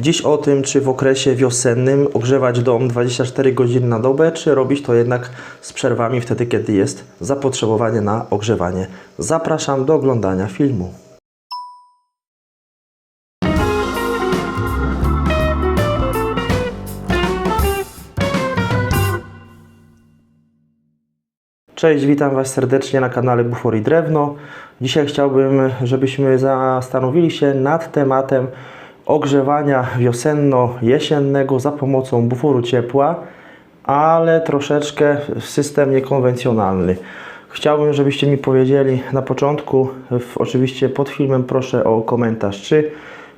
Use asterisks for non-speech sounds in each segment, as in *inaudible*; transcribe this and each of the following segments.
Dziś o tym, czy w okresie wiosennym ogrzewać dom 24 godziny na dobę, czy robić to jednak z przerwami wtedy, kiedy jest zapotrzebowanie na ogrzewanie. Zapraszam do oglądania filmu. Cześć, witam Was serdecznie na kanale Bufor i Drewno. Dzisiaj chciałbym, żebyśmy zastanowili się nad tematem ogrzewania wiosenno-jesiennego za pomocą buforu ciepła, ale troszeczkę w system niekonwencjonalny. Chciałbym, żebyście mi powiedzieli na początku, oczywiście pod filmem proszę o komentarz, czy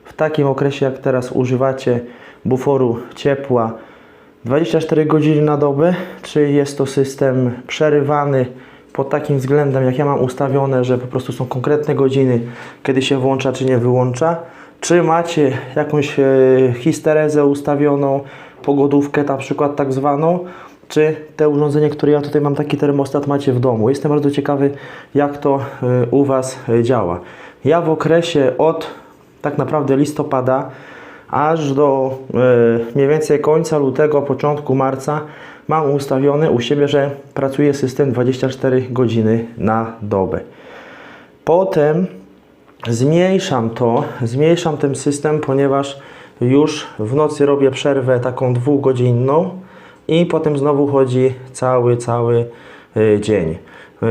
w takim okresie jak teraz używacie buforu ciepła 24 godziny na dobę, czy jest to system przerywany pod takim względem, jak ja mam ustawione, że po prostu są konkretne godziny, kiedy się włącza, czy nie wyłącza, czy macie jakąś e, histerezę ustawioną, pogodówkę na przykład tak zwaną, czy te urządzenie, które ja tutaj mam, taki termostat macie w domu. Jestem bardzo ciekawy, jak to e, u Was e, działa. Ja w okresie od tak naprawdę listopada aż do mniej więcej końca lutego, początku marca mam ustawione u siebie, że pracuje system 24 godziny na dobę. Potem zmniejszam to, zmniejszam ten system, ponieważ już w nocy robię przerwę taką dwugodzinną i potem znowu chodzi cały, cały e, dzień. E,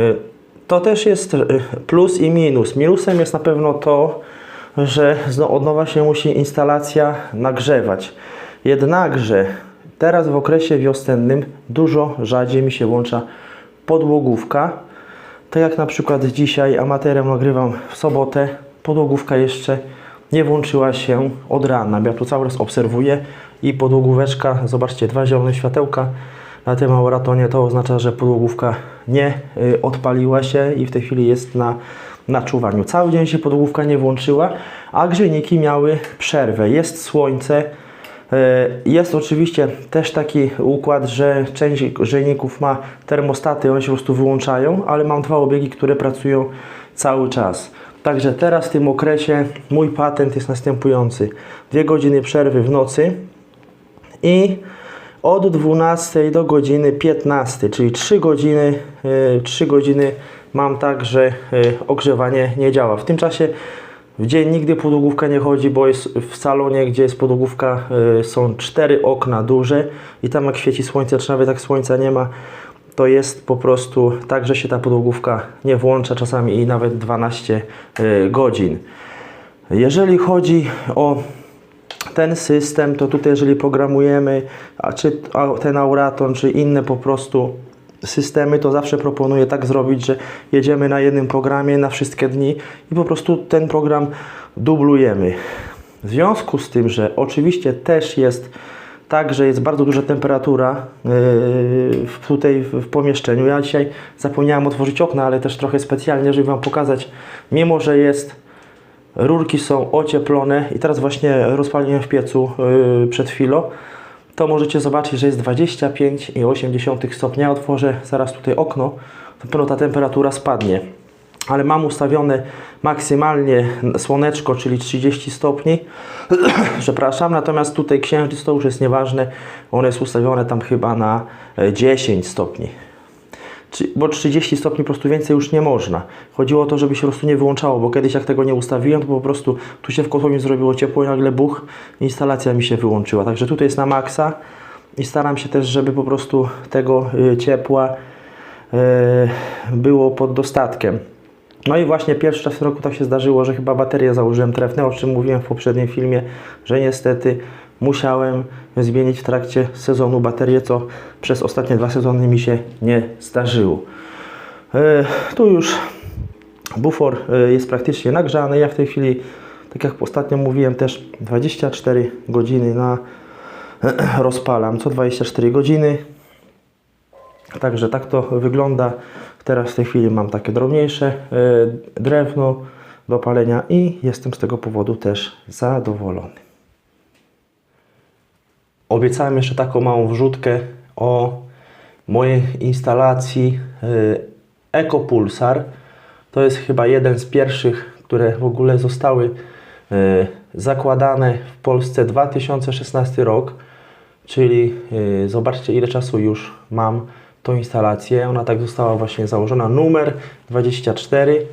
To też jest e, plus i minus. Minusem jest na pewno to, że od nowa się musi instalacja nagrzewać. Jednakże teraz w okresie wiosennym dużo rzadziej mi się włącza podłogówka. Tak jak na przykład dzisiaj amatorem nagrywam w sobotę, podłogówka jeszcze nie włączyła się od rana. Ja tu cały czas obserwuję i podłogóweczka, zobaczcie, dwa zielone światełka na tym auratonie, to oznacza, że podłogówka nie y, odpaliła się i w tej chwili jest na, na czuwaniu. Cały dzień się podłogówka nie włączyła, a grzejniki miały przerwę. Jest słońce, Jest oczywiście też taki układ, że część grzejników ma termostaty, one się po prostu wyłączają, ale mam dwa obiegi, które pracują cały czas. Także teraz w tym okresie mój patent jest następujący. Dwie godziny przerwy w nocy i od 12 do godziny 15, czyli 3 godziny, e, 3 godziny mam tak, że e, ogrzewanie nie działa. W tym czasie w dzień nigdy podłogówka nie chodzi, bo jest w salonie, gdzie jest podłogówka, y, są cztery okna duże i tam jak świeci słońce, czy nawet jak słońca nie ma, to jest po prostu tak, że się ta podłogówka nie włącza czasami i nawet 12 y, godzin. Jeżeli chodzi o ten system, to tutaj jeżeli programujemy, a czy ten Auraton, czy inne po prostu systemy, to zawsze proponuję tak zrobić, że jedziemy na jednym programie na wszystkie dni i po prostu ten program dublujemy. W związku z tym, że oczywiście też jest tak, że jest bardzo duża temperatura yy, tutaj w, w pomieszczeniu. Ja dzisiaj zapomniałem otworzyć okna, ale też trochę specjalnie, żeby Wam pokazać, mimo że jest Rurki są ocieplone i teraz właśnie rozpaliłem w piecu yy, przed chwilą. To możecie zobaczyć, że jest 25,8 stopnia. Otworzę zaraz tutaj okno, to pewno ta temperatura spadnie. Ale mam ustawione maksymalnie słoneczko, czyli 30 stopni. *clears throat* Przepraszam, natomiast tutaj księżyc to już jest nieważne. Ono jest ustawione tam chyba na e, 10 stopni. Bo 30 stopni po prostu więcej już nie można. Chodziło o to, żeby się po prostu nie wyłączało, bo kiedyś jak tego nie ustawiłem, to po prostu tu się w kotłowni zrobiło ciepło i nagle buch, instalacja mi się wyłączyła. Także tutaj jest na maksa i staram się też, żeby po prostu tego y, ciepła y, było pod dostatkiem. No i właśnie pierwszy raz w roku tak się zdarzyło, że chyba baterię założyłem trefne, o czym mówiłem w poprzednim filmie, że niestety musiałem zmienić w trakcie sezonu baterię, co przez ostatnie dwa sezony mi się nie zdarzyło. E, tu już bufor e, jest praktycznie nagrzany. Ja w tej chwili, tak jak ostatnio mówiłem, też 24 godziny na *clears throat* rozpalam, co 24 godziny. Także tak to wygląda. Teraz w tej chwili mam takie drobniejsze e, drewno do palenia i jestem z tego powodu też zadowolony. Obiecałem jeszcze taką małą wrzutkę o mojej instalacji y, EcoPulsar. To jest chyba jeden z pierwszych, które w ogóle zostały y, zakładane w Polsce 2016 rok, czyli yy, zobaczcie ile czasu już mam tą instalację. Ona tak została właśnie założona. Numer 24,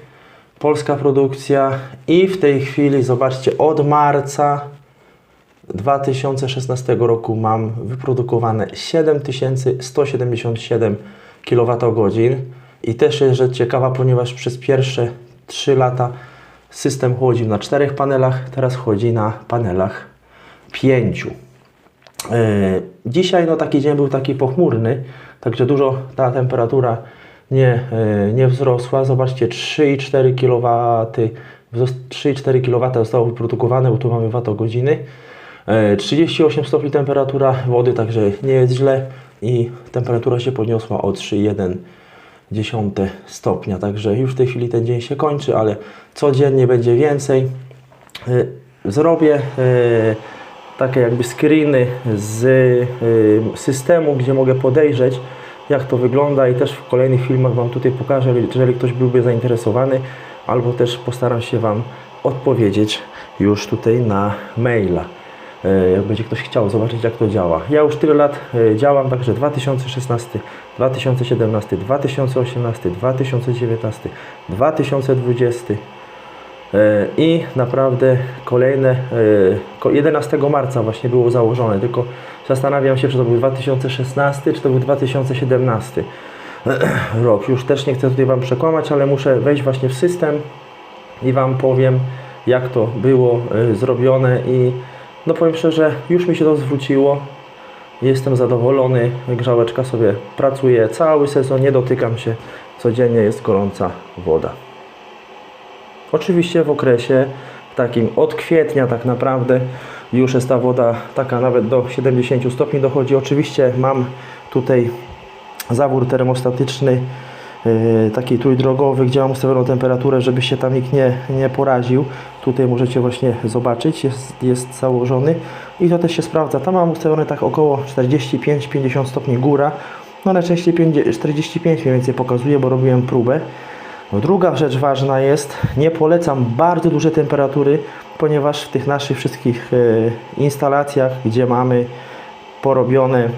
polska produkcja i w tej chwili zobaczcie od marca 2016 roku mam wyprodukowane 7177 kWh i też jest rzecz ciekawa, ponieważ przez pierwsze 3 lata system chodził na czterech panelach, teraz chodzi na panelach 5. Dzisiaj no, taki dzień był taki pochmurny, także dużo ta temperatura nie, e, nie wzrosła. Zobaczcie, 3,4 kW, 3,4 kW zostało wyprodukowane, bo tu mamy watogodziny. E, 38 stopni temperatura wody, także nie jest źle i temperatura się podniosła o 3,1 dziesiąte stopnia, także już w tej chwili ten dzień się kończy, ale codziennie będzie więcej. E, Zrobię e, takie jakby screeny z systemu, gdzie mogę podejrzeć jak to wygląda i też w kolejnych filmach Wam tutaj pokażę, jeżeli ktoś byłby zainteresowany, albo też postaram się Wam odpowiedzieć już tutaj na maila. Y, Jak będzie ktoś chciał zobaczyć, jak to działa. Ja już tyle lat y, działam, także 2016, 2017, 2018, 2019, 2020. E, I naprawdę kolejne, e, ko- 11 marca właśnie było założone, tylko zastanawiam się, czy to był 2016, czy to był 2017 *clears throat* rok. Już też nie chcę tutaj Wam przekłamać, ale muszę wejść właśnie w system i Wam powiem, jak to było e, zrobione i no powiem szczerze, już mi się to zwróciło. Jestem zadowolony, grzałeczka sobie pracuje cały sezon, nie dotykam się, codziennie jest gorąca woda. Oczywiście w okresie takim od kwietnia tak naprawdę już jest ta woda taka nawet do 70 stopni dochodzi. Oczywiście mam tutaj zawór termostatyczny yy, taki trójdrogowy, gdzie mam ustawioną temperaturę, żeby się tam nikt nie, nie poraził. Tutaj możecie właśnie zobaczyć, jest, jest założony i to też się sprawdza. Tam mam ustawione tak około 45-50 stopni góra, no najczęściej 50 45 mniej więcej pokazuje, bo robiłem próbę. Druga rzecz ważna jest, nie polecam bardzo duże temperatury, ponieważ w tych naszych wszystkich e, instalacjach, gdzie mamy porobione,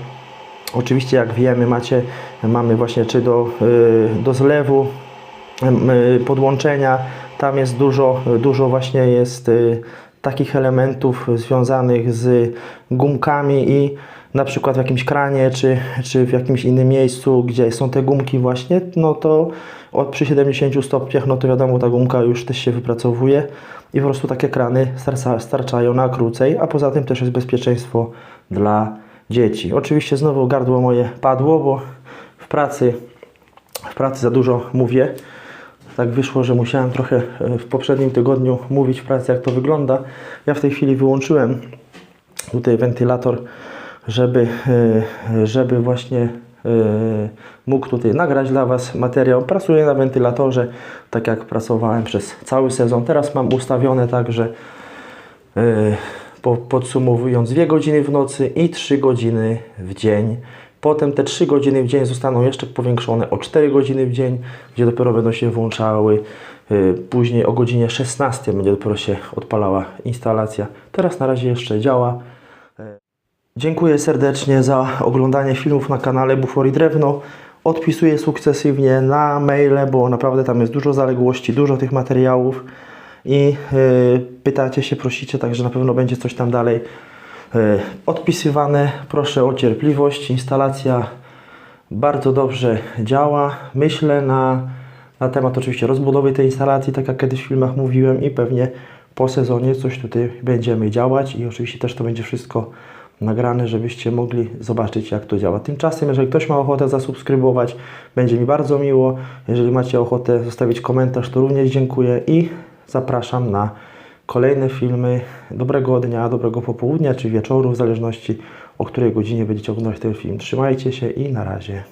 oczywiście jak wiemy, macie, mamy właśnie czy do, e, do zlewu, e, podłączenia, tam jest dużo, dużo właśnie jest e, takich elementów związanych z gumkami i na przykład w jakimś kranie czy, czy w jakimś innym miejscu, gdzie są te gumki właśnie, no to od przy 70 stopniach, no to wiadomo, ta gumka już też się wypracowuje i po prostu takie krany starczają na krócej, a poza tym też jest bezpieczeństwo dla dzieci. Oczywiście znowu gardło moje padło, bo w pracy, w pracy za dużo mówię. Tak wyszło, że musiałem trochę e, w poprzednim tygodniu mówić w pracy, jak to wygląda. Ja w tej chwili wyłączyłem tutaj wentylator, żeby, e, żeby właśnie e, mógł tutaj nagrać dla Was materiał. Pracuję na wentylatorze, tak jak pracowałem przez cały sezon. Teraz mam ustawione tak, że po, podsumowując 2 godziny w nocy i 3 godziny w dzień. Potem te 3 godziny w dzień zostaną jeszcze powiększone o 4 godziny w dzień, gdzie dopiero będą się włączały. e, Później o godzinie 16 będzie dopiero się odpalała instalacja. Teraz na razie jeszcze działa. Dziękuję serdecznie za oglądanie filmów na kanale Bufor i Drewno. Odpisuję sukcesywnie na maile, bo naprawdę tam jest dużo zaległości, dużo tych materiałów i yy, pytacie się, prosicie, także na pewno będzie coś tam dalej odpisywane. Proszę o cierpliwość. Instalacja bardzo dobrze działa. Myślę na, na temat oczywiście rozbudowy tej instalacji, tak jak kiedyś w filmach mówiłem i pewnie po sezonie coś tutaj będziemy działać i oczywiście też to będzie wszystko nagrane, żebyście mogli zobaczyć jak to działa. Tymczasem, jeżeli ktoś ma ochotę zasubskrybować, będzie mi bardzo miło. Jeżeli macie ochotę zostawić komentarz, to również dziękuję i zapraszam na kolejne filmy. Dobrego dnia, dobrego popołudnia czy wieczoru, w zależności o której godzinie będziecie oglądać ten film. Trzymajcie się i na razie.